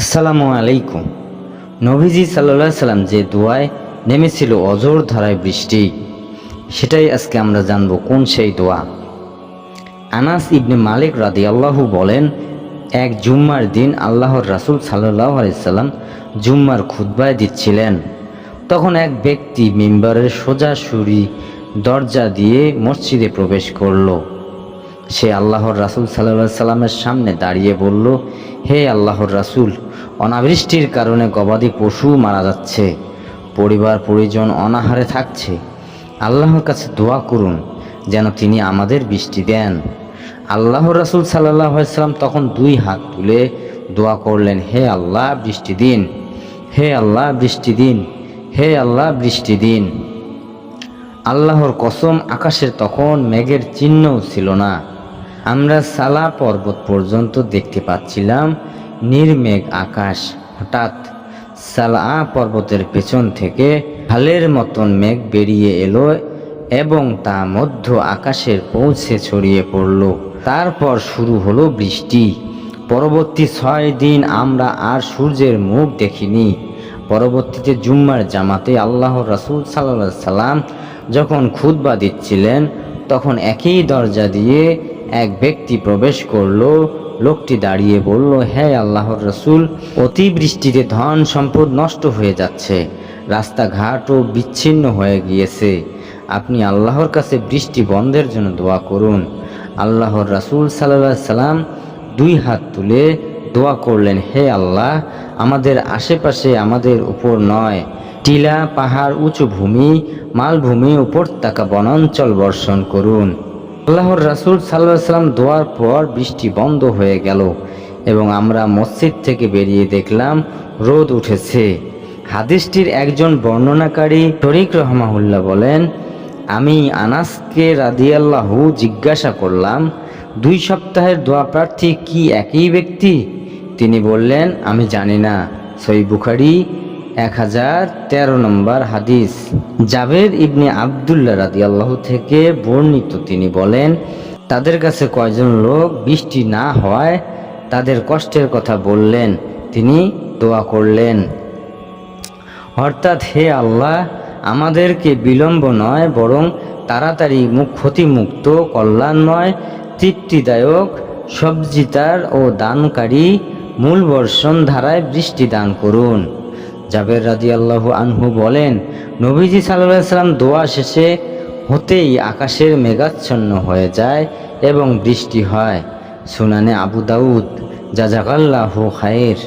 আসসালামু আলাইকুম। নবীজি সাল্লাহ সাল্লাম যে দোয়ায় নেমেছিল অজর ধারায় বৃষ্টি, সেটাই আজকে আমরা জানব কোন সেই দোয়া। আনাস ইবনে মালিক রাদি আল্লাহু বলেন, এক জুম্মার দিন আল্লাহর রাসূল সাল্লাহ আলাইসাল্লাম জুম্মার খুতবায় দিচ্ছিলেন। তখন এক ব্যক্তি মিম্বারের সোজাসুরি দরজা দিয়ে মসজিদে প্রবেশ করল। সে আল্লাহর রাসূল সাল্লাহ সাল্লামের সামনে দাঁড়িয়ে বলল, হে আল্লাহর রাসূল, অনাবৃষ্টির কারণে গবাদি পশু মারা যাচ্ছে, পরিবার পরিজন অনাহারে থাকছে। আল্লাহর কাছে দোয়া করুন যেন তিনি আমাদের বৃষ্টি দেন। আল্লাহর রাসূল সাল্লাহ সাল্লাম তখন দুই হাত তুলে দোয়া করলেন, হে আল্লাহ, বৃষ্টি দিন। হে আল্লাহ, বৃষ্টি দিন। হে আল্লাহ, বৃষ্টি দিন। আল্লাহর কসম আকাশের তখন মেঘের চিহ্নও ছিল না। আমরা সালা পর্বত পর্যন্ত দেখতে পাচ্ছিলাম নির্মেঘ আকাশ হঠাৎ সালা পর্বতের পেছন থেকে হালের মতন মেঘ বেরিয়ে এলো এবং তা মধ্য আকাশের পৌঁছে ছড়িয়ে পড়ল। তারপর শুরু হলো বৃষ্টি। পরবর্তী ছয় দিন আমরা আর সূর্যের মুখ দেখিনি। পরবর্তীতে জুম্মার জামাতে আল্লাহ রাসূল সাল্লাহ সাল্লাম যখন খুতবা দিচ্ছিলেন তখন একই দরজা দিয়ে এক ব্যক্তি প্রবেশ করল। লোকটি দাঁড়িয়ে বলল, হে আল্লাহর রসুল অতিবৃষ্টিতে ধন সম্পদ নষ্ট হয়ে যাচ্ছে। রাস্তাঘাটও বিচ্ছিন্ন হয়ে গিয়েছে। আপনি আল্লাহর কাছে বৃষ্টি বন্ধের জন্য দোয়া করুন। আল্লাহর রাসুল সাল্লাহ সাল্লাম দুই হাত তুলে দোয়া করলেন, হে আল্লাহ, আমাদের আশেপাশে আমাদের উপর নয় টিলা, পাহাড়, উঁচু ভূমি, মালভূমি, উপত্যকা, বনাঞ্চল বর্ষণ করুন। আল্লাহর রাসুল সাল্লাহ সাল্লাম দোয়ার পর বৃষ্টি বন্ধ হয়ে গেল এবং আমরা মসজিদ থেকে বেরিয়ে দেখলাম রোদ উঠেছে। হাদিসটির একজন বর্ণনাকারী তরিক রহমাহুল্লাহ বলেন, আমি আনাসকে রাদিয়াল্লাহু জিজ্ঞাসা করলাম, দুই সপ্তাহের দোয়া প্রার্থী কি একই ব্যক্তি? তিনি বললেন, আমি জানি না। সই বুখারি এক হাজার তেরো নম্বর হাদিস। জাবের ইবনে আবদুল্লাহ রাদিয়াল্লাহ থেকে বর্ণিত তিনি বলেন, তাদের কাছে কয়জন লোক বৃষ্টি না হওয়ায় তাদের কষ্টের কথা বললেন, তিনি দোয়া করলেন। অর্থাৎ হে আল্লাহ, আমাদেরকে বিলম্ব নয়, বরং তাড়াতাড়ি মুখ ক্ষতিমুক্ত কল্যাণময় তৃপ্তিদায়ক, সবজিতার ও দানকারী, মূল বর্ষণ ধারায় বৃষ্টি দান করুন। জাবের রাজি আল্লাহ আনহু বলেন, নবীজি সাল্লাহ সাল্লাম দোয়া শেষে হতেই আকাশের মেঘাচ্ছন্ন হয়ে যায় এবং বৃষ্টি হয়। সুনানে আবু দাউদ, জাজাকাল্লাহু খায়ের।